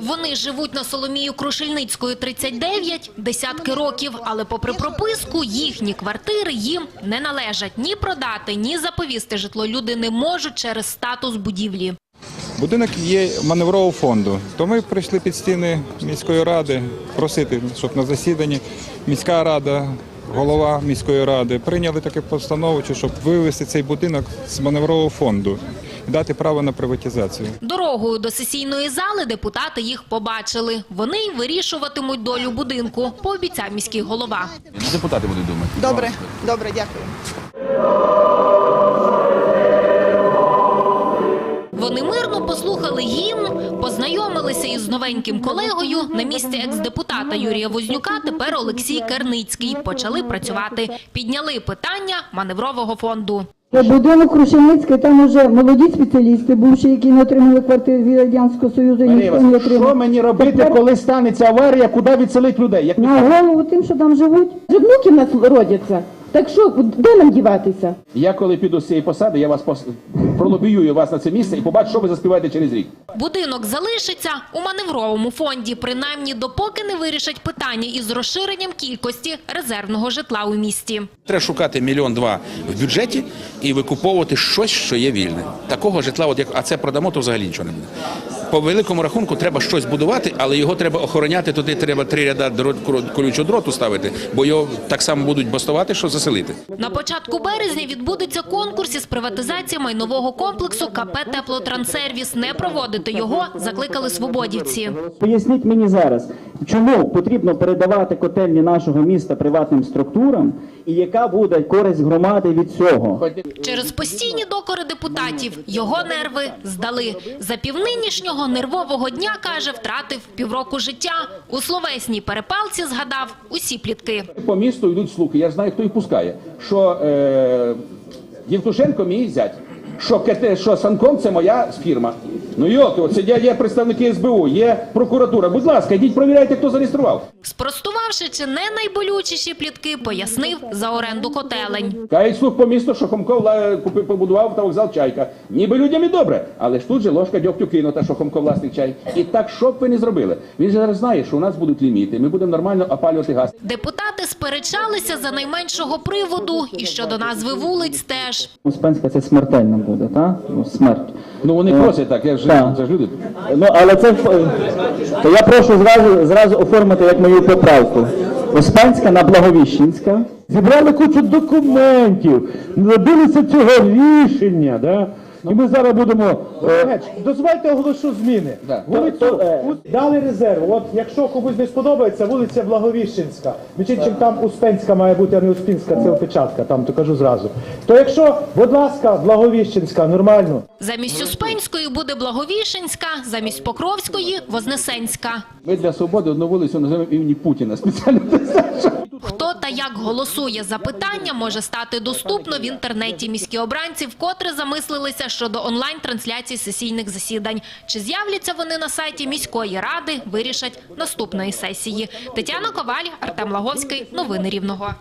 Вони живуть на Соломію Крушельницької 39 десятки років, але попри прописку їхні квартири їм не належать ні продати, ні заповісти житло. Люди не можуть через статус будівлі. Будинок є маневрового фонду. То ми прийшли під стіни міської ради просити, щоб на засіданні міська рада, голова міської ради прийняли таке постанову, щоб вивести цей будинок з маневрового фонду дати право на приватизацію. Дорогою до сесійної зали депутати їх побачили. Вони й вирішуватимуть долю будинку, пообіцяв міський голова. Депутати будуть думати. Добре, добре, дякую. Вони мирно послухали гімн, познайомилися із новеньким колегою. На місці екс-депутата Юрія Вознюка тепер Олексій Керницький. Почали працювати. Підняли питання маневрового фонду. Будинок Крушеницький, там уже молоді спеціалісти, бувші, які не отримали квартири від Радянського Союзу, ніхто не Що мені робити, Тепер коли станеться аварія, куди відселить людей? Як на голову тим, що там живуть. Вже внуки в нас родяться. Так що, де нам діватися? я коли піду з цієї посади, я вас пос... пролобіюю вас на це місце і побачу, що ви заспіваєте через рік. Будинок залишиться у маневровому фонді, принаймні допоки не вирішать питання із розширенням кількості резервного житла у місті. Треба шукати мільйон два в бюджеті і викуповувати щось, що є вільне. Такого житла, от як а це продамо, то взагалі нічого не буде. По великому рахунку треба щось будувати, але його треба охороняти. Туди треба три ряда дрот, колючого дроту ставити, бо його так само будуть бастувати, що заселити. На початку березня відбудеться конкурс із приватизації майнового комплексу КП «Теплотранссервіс». Не проводити його закликали свободівці. Поясніть мені зараз, чому потрібно передавати котельні нашого міста приватним структурам, і яка буде користь громади від цього? Через постійні докори депутатів його нерви здали. За півнинішнього нервового дня, каже, втратив півроку життя. У словесній перепалці згадав усі плітки. По місту йдуть слухи, я знаю, хто їх пускає. Що е... Євтушенко мій зять, що, КТ, що Санком це моя фірма. Ну йоки, от сидять є представники СБУ, є прокуратура. Будь ласка, йдіть провіряйте, хто зареєстрував. Спростувавши чи не найболючіші плітки, пояснив за оренду котелень. Кають слух по місту, що Хомко вла- купив, побудував автовокзал Чайка. Ніби людям і добре, але ж тут же ложка дьогтю кинута, що Хомко власник чай. І так, що б ви не зробили? Він же зараз знає, що у нас будуть ліміти, ми будемо нормально опалювати газ. Депутати сперечалися за найменшого приводу і щодо назви вулиць теж. Успенська це смертельно буде, так? Ну, смерть. Ну вони просять так, як же, Так. це ж люди. Ну, але це е, то я прошу зразу, зразу оформити як мою поправку. Успенська на Благовіщенська. Зібрали кучу документів, добилися цього рішення, да? І ми зараз будемо. Е... Дозвольте оголошу зміни. Да. Вулицю е, у- дали резерв. От якщо комусь не сподобається, вулиця Благовіщенська. Між іншим там Успенська має бути, а не Успінська, це опечатка, там то кажу зразу. То якщо, будь ласка, Благовіщенська, нормально. Замість Успенської буде Благовішенська, замість Покровської – Вознесенська. Ми для свободи одну вулицю називаємо імені Путіна. Спеціально та як голосує за питання, може стати доступно в інтернеті. Міські обранці вкотре замислилися щодо онлайн-трансляції сесійних засідань. Чи з'являться вони на сайті міської ради, вирішать наступної сесії. Тетяна Коваль, Артем Лаговський. Новини Рівного.